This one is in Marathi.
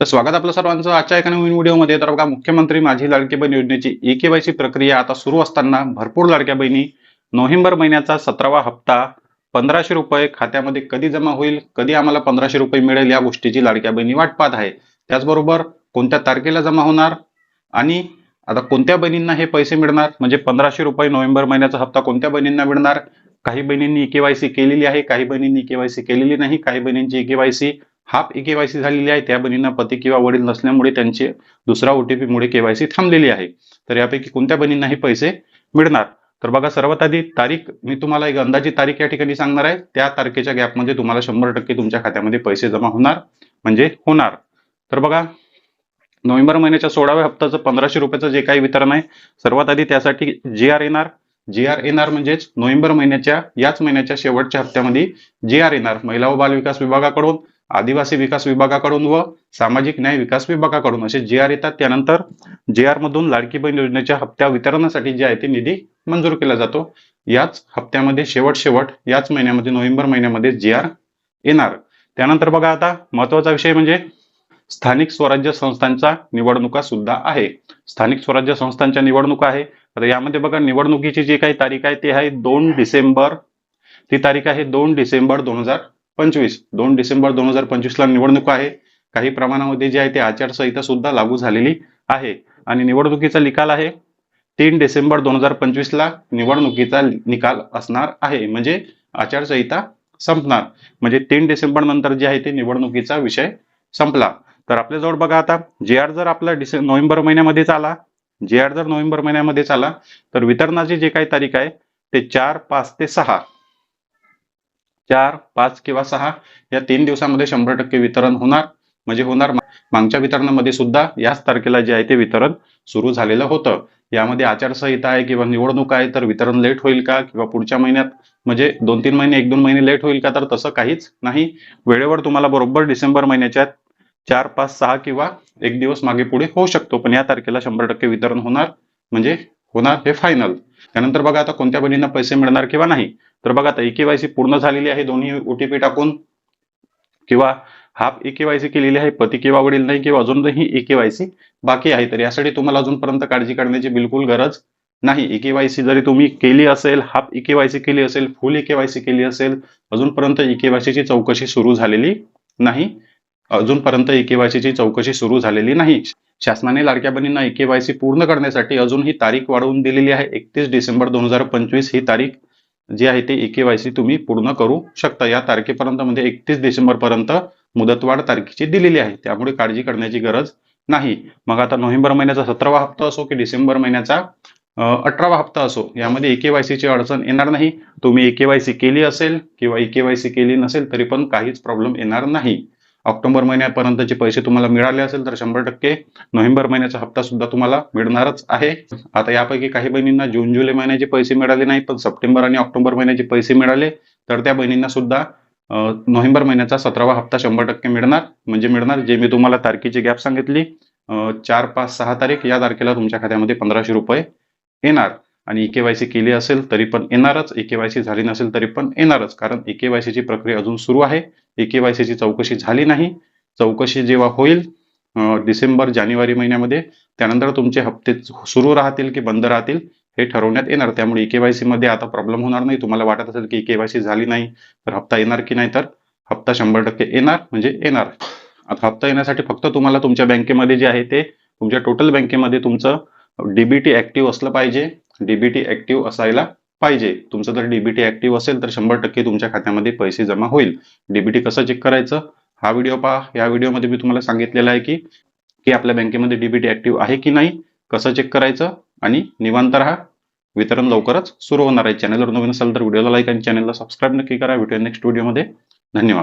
तर स्वागत आपलं सर्वांचं आजच्या एका नवीन व्हिडिओमध्ये. तर बघा मुख्यमंत्री माझी लाडकी बहीण योजनेची ई केवायसी प्रक्रिया आता सुरू असताना भरपूर लाडक्या बहिणी नोव्हेंबर महिन्याचा सतरावा हप्ता पंधराशे रुपये खात्यामध्ये कधी जमा होईल कधी आम्हाला पंधराशे रुपये मिळेल या गोष्टीची लाडक्या बहिणी वाट पाहत आहे. त्याचबरोबर कोणत्या तारखेला जमा होणार आणि आता कोणत्या बहिणींना हे पैसे मिळणार? म्हणजे पंधराशे रुपये नोव्हेंबर महिन्याचा हप्ता कोणत्या बहिणींना मिळणार? काही बहिणींनी केवायसी केलेली आहे काही बहिणींनी केवायसी केलेली नाही काही बहिणींची केवायसी हाफ ई केवायसी झालेली आहे. त्या बहिणींना पती किंवा वडील नसल्यामुळे त्यांचे दुसरा ओटीपी मुळे केवायसी थांबलेली आहे. तर यापैकी कोणत्या बहिणींना हे पैसे मिळणार? तर बघा सर्वात आधी तारीख मी तुम्हाला एक अंदाजी तारीख या ठिकाणी सांगणार आहे. त्या तारखेच्या गॅपमध्ये तुम्हाला शंभर टक्के तुमच्या खात्यामध्ये पैसे जमा होणार म्हणजे होणार. तर बघा नोव्हेंबर महिन्याच्या सोळाव्या हप्त्याचं पंधराशे रुपयाचं जे काही वितरण आहे सर्वात आधी त्यासाठी जी आर येणार जी आर येणार म्हणजेच नोव्हेंबर महिन्याच्या याच महिन्याच्या शेवटच्या हप्त्यामध्ये जी आर येणार महिला व बाल विकास विभागाकडून आदिवासी विकास विभागाकडून व सामाजिक न्याय विकास विभागाकडून असे जे आर येतात त्यानंतर जे आर मधून लाडकी बहीण योजनेच्या हप्त्या वितरणासाठी जे आहे ते निधी मंजूर केला जातो. याच हप्त्यामध्ये शेवट शेवट याच महिन्यामध्ये नोव्हेंबर महिन्यामध्ये जी आर येणार. त्यानंतर बघा आता महत्त्वाचा विषय म्हणजे स्थानिक स्वराज्य संस्थांच्या निवडणुका सुद्धा आहे. स्थानिक स्वराज्य संस्थांच्या निवडणुका आहे. तर यामध्ये बघा निवडणुकीची जी काही तारीख आहे ती आहे दोन डिसेंबर ती तारीख आहे दोन डिसेंबर दोन हजार पंचवीस. दोन डिसेंबर दोन हजार पंचवीसला निवडणूक आहे. काही प्रमाणामध्ये जे आहे ते आचारसंहिता सुद्धा लागू झालेली आहे. आणि निवडणुकीचा निकाल आहे. तीन डिसेंबर दोन हजार पंचवीसला निवडणुकीचा निकाल असणार आहे. म्हणजे आचारसंहिता संपणार. म्हणजे तीन डिसेंबर नंतर जे आहे ते निवडणुकीचा विषय संपला. तर आपल्याजवळ बघा आता जे आर जर आपला डिसे नोव्हेंबर महिन्यामध्येच आला जे आर जर नोव्हेंबर महिन्यामध्येच आला तर वितरणाची जे काही तारीख आहे ते चार पाच ते सहा. चार पाच किंवा सहा या तीन दिवसामध्ये शंभर टक्के वितरण होणार. म्हणजे होणार मागच्या वितरणामध्ये सुद्धा याच तारखेला जे आहे ते वितरण सुरू झालेलं होतं. यामध्ये आचारसंहिता आहे किंवा निवडणूक आहे तर वितरण लेट होईल का? किंवा पुढच्या महिन्यात म्हणजे दोन तीन महिने एक दोन महिने लेट होईल का? तर तसं काहीच नाही. वेळेवर तुम्हाला बरोबर डिसेंबर महिन्याच्या चार पाच सहा किंवा एक दिवस मागे पुढे होऊ शकतो. पण या तारखेला शंभर टक्के वितरण होणार. म्हणजे होणार हे फायनल. त्यानंतर बघा आता कोणत्या बहिणींना पैसे मिळणार किंवा नाही. तर बघा आता केवायसी पूर्ण झालेली आहे दोन्ही ओटीपी टाकून. किंवा हाफ एकेवायसी केलेली आहे पती किंवा वडील नाही किंवा अजूनही एकेवायसी बाकी आहे तर यासाठी तुम्हाला अजूनपर्यंत काळजी करण्याची बिलकुल गरज नाही. एकेवायसी जरी तुम्ही केली असेल हाफ इकेवायसी केली असेल फुल इकेवायसी केली असेल अजूनपर्यंत केवायसीची चौकशी सुरू झालेली नाही. अजूनपर्यंत ची चौकशी सुरू झालेली नाही. शासनाने लाडक्या बहिणींना केवायसी पूर्ण करण्यासाठी अजून ही तारीख वाढवून दिलेली आहे. एकतीस डिसेंबर दोन हजार पंचवीस ही तारीख जी आहे ते केवायसी तुम्ही पूर्ण करू शकता. या तारखेपर्यंत म्हणजे एकतीस डिसेंबर पर्यंत मुदतवाढ तारखेची दिलेली आहे. त्यामुळे काळजी करण्याची गरज नाही. मग आता नोव्हेंबर महिन्याचा सतरावा हप्ता असो की डिसेंबर महिन्याचा अठरावा हप्ता असो यामध्ये एकेवायसीची अडचण येणार नाही. तुम्ही एकेवायसी केली असेल किंवा एकेवायसी केली नसेल तरी पण काहीच प्रॉब्लेम येणार नाही. ऑक्टोबर महिन्यापर्यंतचे पैसे तुम्हाला मिळाले असेल तर शंभर टक्के. नोव्हेंबर महिन्याचा हप्ता सुद्धा तुम्हाला मिळणारच आहे. आता यापैकी काही बहिणींना जून जुलै महिन्याचे पैसे मिळाले नाही पण सप्टेंबर आणि ऑक्टोबर महिन्याचे पैसे मिळाले. तर त्या बहिणींना सुद्धा नोव्हेंबर महिन्याचा सतरावा हप्ता शंभर टक्के मिळणार. म्हणजे मिळणार जे मी तुम्हाला तारखेची गॅप सांगितली. चार पाच सहा तारीख या तारखेला तुमच्या खात्यामध्ये पंधराशे रुपये येणार. आणि ईकेवायसी केली असेल तरी पण येणारच. ईकेवायसी झाली नसेल तरी पण येणारच. कारण ईकेवायसीची प्रक्रिया अजून सुरू आहे. ईकेवायसीची चौकशी झाली नाही. चौकशी जेव्हा होईल डिसेंबर जानेवारी महिन्यामध्ये त्यानंतर तुमचे हप्ते सुरू राहतील की बंद राहतील हे ठरवण्यात येणार. त्यामुळे केवायसी मध्ये आता प्रॉब्लेम होणार नाही. तुम्हाला वाटत असेल की केवायसी झाली नाही तर हप्ता येणार की नाही तर हप्ता शंभर टक्के येणार म्हणजे येणार. आता हप्ता येण्यासाठी फक्त तुम्हाला तुमच्या बँकेमध्ये जे आहे ते तुमच्या टोटल बँकेमध्ये तुमचं डीबीटी ऍक्टिव्ह असलं पाहिजे. डीबीटी ऍक्टिव्ह असायला पाहिजे. तुमचं जर डीबीटी ऍक्टिव्ह असेल तर शंभर टक्के तुमच्या खात्यामध्ये पैसे जमा होईल. डीबीटी कसं चेक करायचं? हा व्हिडिओ पहा. या व्हिडिओमध्ये मी तुम्हाला सांगितलेला आहे की की आपल्या बँकेमध्ये डीबीटी ऍक्टिव्ह आहे की नाही कसं चेक करायचं आणि निवांत राहा. वितरण लवकरच सुरू होणार आहे. चॅनलवर नवीन असेल तर व्हिडिओला लाईक आणि चॅनलला सबस्क्राईब नक्की करा. व्हिडिओ नेक्स्ट व्हिडिओमध्ये धन्यवाद.